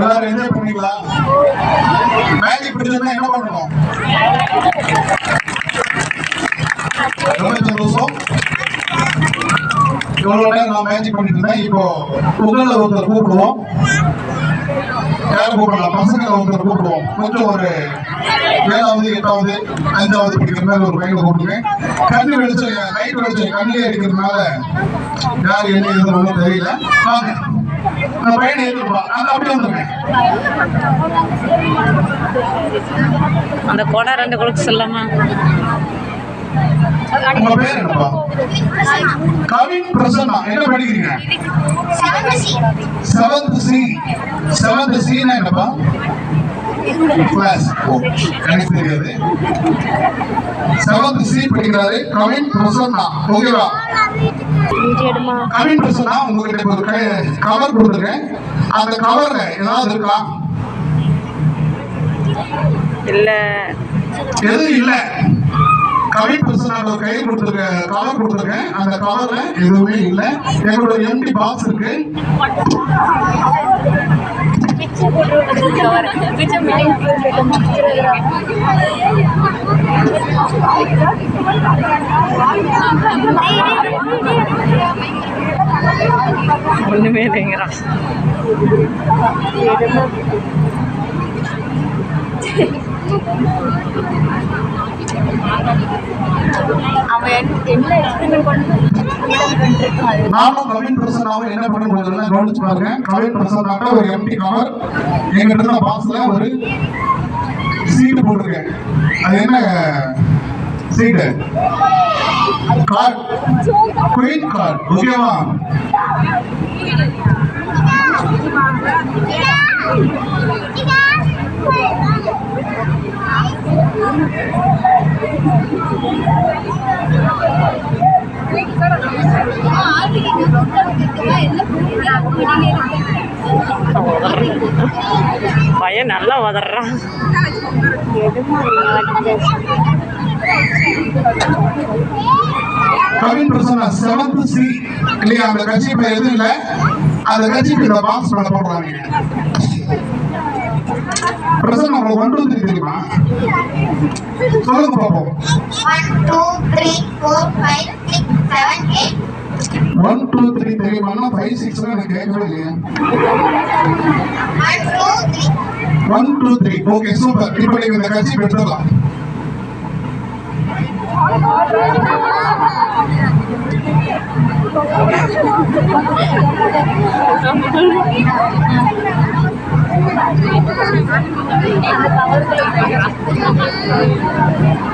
எல்லாரும் என்ஜாய் பண்ணீங்களா மேஜிக் பிடிச்சதுன்னா என்ன பண்ணணும் ரொம்ப சந்தோஷம். இவ்வளவு நேரம் நான் மேஜிக் பண்ணிட்டு இருந்தேன். இப்போ உங்களை ஒருத்தர் கூப்பிடுவோம். யாரை கூப்பிடலாம்? பசங்களை ஒருத்தர் கூப்பிடுவோம். கொஞ்சம் ஒரு ஏழாவது எட்டாவது அஞ்சாவது படிக்கிற மாதிரி ஒரு பையனை கூப்பிடுங்க. கண்ணு வெளிச்சம் லைட் வெளிச்சம் கண்ணிலே இருக்கிறதுனால யார் என்ன எழுதுறோம்னு தெரியல. வாங்க. அந்த பையனை அப்படியே வந்துருங்க. அந்த கொடை ரெண்டு கொடுக்க சொல்லாமா உங்க பேர் என்னப்பா? கவின் பிரசன்னா. என்ன படிக்கிறீங்க? செவன்த் சி செவன்த் சின்னா என்னப்பா? கிளாஸ் எனக்கு தெரியாது. செவன்த் சி படிக்கிறாரு கவின் பிரசன்னா. ஓகேவா கவின் பிரசன்னா உங்ககிட்ட ஒரு கவர் கொடுத்துருக்கேன். அந்த கவர்ல ஏதாவது இருக்கா? இல்லை. எதுவும் இல்ல? கவின் பிரசனாவோட கை கொடுத்துருக்க கவர் கொடுத்துருக்கேன். அந்த கவர்ல எதுவுமே இல்லை. எங்களோட எம்டி பாக்ஸ் இருக்கு. ஒன்றுமே you. அவன் என்ன எக்ஸ்பெரிமெண்ட் பண்ணி நானும் கவின் பிரசன்னாவும் என்ன பண்ண முடியுதுன்னா கவனிச்சு பாருங்க. கவின் பிரசன்னாக்க ஒரு எம்டி கவர் எங்கிட்ட இருந்த பாக்ஸ்ல ஒரு சீட்டு போட்டிருக்கேன். அது என்ன? சீட்டு கார்டு குயின் கார்டு ஓகேவா நல்லா உதறான் கவின் செவன்த் சி இல்லையா அந்த கட்சி எதுவும் இல்ல. அந்த கட்சி இந்த பாக்ஸ் மேல போடுறாங்க. பிரசன்னா உங்களுக்கு கொண்டு வந்து தெரியுமா? சொல்லுங்க பாப்போம். ஒன் டூ த்ரீ தெரியுமா ஃபைவ் சிக்ஸ் எனக்கு கேட்கவே இல்லையா. One two three okay super இப்போ நீங்க இந்த கட்சி எடுத்துடலாம் பிரசன்னா அட